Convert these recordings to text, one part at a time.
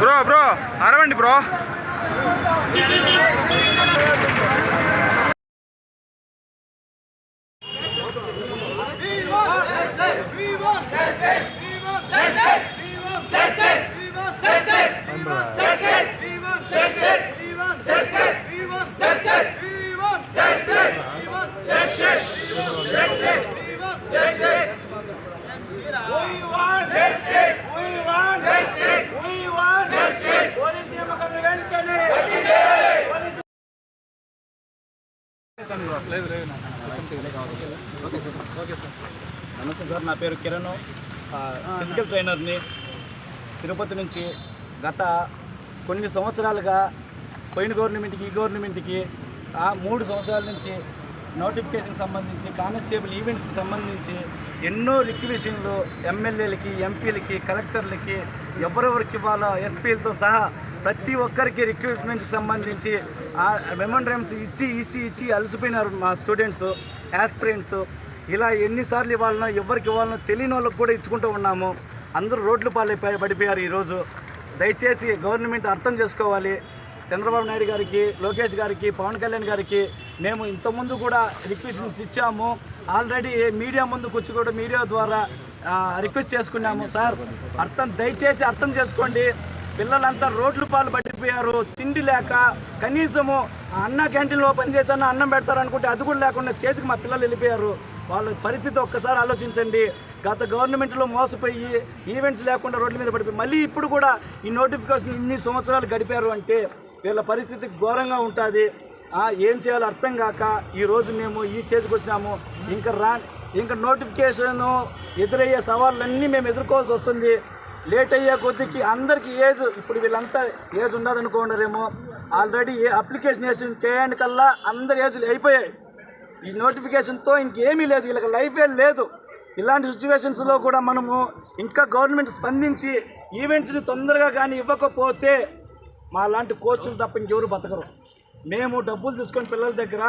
Bro bro అరవండి bro Yes, yes. నమస్తే sir నా పేరు కిరణ్. ఫిజికల్ ట్రైనర్ని తిరుపతి నుంచి గత కొన్ని సంవత్సరాలుగా పోయిన గవర్నమెంట్కి ఈ గవర్నమెంట్కి ఆ మూడు సంవత్సరాల నుంచి నోటిఫికేషన్ సంబంధించి కానిస్టేబుల్ ఈవెంట్స్కి సంబంధించి ఎన్నో రిక్వెషన్లు ఎమ్మెల్యేలకి ఎంపీలకి కలెక్టర్లకి ఎవరెవరికి ఇవ్వాలో ఎస్పీలతో సహా ప్రతి ఒక్కరికి రిక్రూట్మెంట్కి సంబంధించి ఆ మెమోండ్రమ్స్ ఇచ్చి ఇచ్చి ఇచ్చి అలసిపోయినారు మా స్టూడెంట్స్ యాస్పిరెంట్స్ ఇలా ఎన్నిసార్లు ఇవ్వాలనో ఎవరికి ఇవ్వాలనో తెలియని వాళ్ళకి కూడా ఇచ్చుకుంటూ ఉన్నాము. అందరూ రోడ్లు పాలై పడిపోయారు ఈరోజు. దయచేసి గవర్నమెంట్ అర్థం చేసుకోవాలి. చంద్రబాబు నాయుడు గారికి లోకేష్ గారికి పవన్ కళ్యాణ్ గారికి మేము ఇంతకుముందు కూడా రిక్వెషన్స్ ఇచ్చాము. ఆల్రెడీ మీడియా ముందుకు వచ్చి కూడా మీడియా ద్వారా రిక్వెస్ట్ చేసుకున్నాము. సార్ అర్థం దయచేసి అర్థం చేసుకోండి. పిల్లలంతా రోడ్లు పాలు పడిపోయారు తిండి లేక కనీసము ఆ అన్న క్యాంటీన్లో పనిచేసాను అన్నం పెడతారు అనుకుంటే అది కూడా లేకుండా స్టేజ్కి మా పిల్లలు వెళ్ళిపోయారు. వాళ్ళ పరిస్థితి ఒక్కసారి ఆలోచించండి. గత గవర్నమెంట్లో మోసపోయి ఈవెంట్స్ లేకుండా రోడ్ల మీద పడిపోయి మళ్ళీ ఇప్పుడు కూడా ఈ నోటిఫికేషన్ ఇన్ని సంవత్సరాలు గడిపారు అంటే వీళ్ళ పరిస్థితి ఘోరంగా ఉంటుంది. ఏం చేయాలో అర్థం కాక ఈరోజు మేము ఈ స్టేజ్కి వచ్చినాము. ఇంకా రా ఇంకా నోటిఫికేషన్ ఎదురయ్యే సవాళ్ళన్నీ మేము ఎదుర్కోవాల్సి వస్తుంది. లేట్ అయ్యే కొద్దికి అందరికీ ఏజ్ ఇప్పుడు వీళ్ళంతా ఏజ్ ఉండదనుకోండారేమో ఆల్రెడీ ఏ అప్లికేషన్ వేసి చేయండి కల్లా అందరి ఏజ్లు అయిపోయాయి. ఈ నోటిఫికేషన్తో ఇంకేమీ లేదు వీళ్ళకి లైఫే లేదు. ఇలాంటి సిచ్యువేషన్స్లో కూడా మనము ఇంకా గవర్నమెంట్ స్పందించి ఈవెంట్స్ని తొందరగా కానీ ఇవ్వకపోతే మా లాంటి కోచ్లు తప్ప ఇంకెవరు బతకరు. మేము డబ్బులు తీసుకొని పిల్లల దగ్గర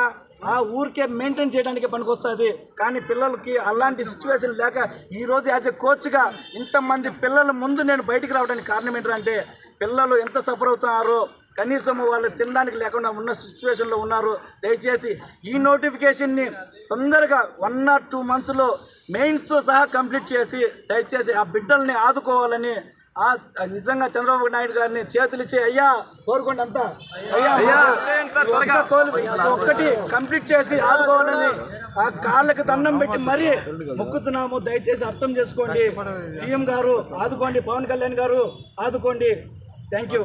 ఆ ఊరికే మెయింటైన్ చేయడానికి పనికొస్తుంది. కానీ పిల్లలకి అలాంటి సిచ్యువేషన్ లేక ఈరోజు యాజ్ ఎ కోచ్గా ఇంతమంది పిల్లల ముందు నేను బయటికి రావడానికి కారణం ఏంటంటే పిల్లలు ఎంత సఫర్ అవుతున్నారో కనీసం వాళ్ళు తినడానికి లేకుండా ఉన్న సిచ్యువేషన్లో ఉన్నారు. దయచేసి ఈ నోటిఫికేషన్ని తొందరగా వన్ ఆర్ టూ మంత్స్లో మెయిన్స్తో సహా కంప్లీట్ చేసి దయచేసి ఆ బిడ్డల్ని ఆదుకోవాలని నిజంగా చంద్రబాబు నాయుడు గారిని చేతులు ఇచ్చి అయ్యా కోరుకోండి అంతా అయ్యా ఒక్కటి కంప్లీట్ చేసి ఆదుకోవాలని ఆ కాళ్ళకి దండం పెట్టి మరీ మొక్కుతున్నాము. దయచేసి అర్థం చేసుకోండి. సీఎం గారు ఆదుకోండి. పవన్ కళ్యాణ్ గారు ఆదుకోండి. Thank you.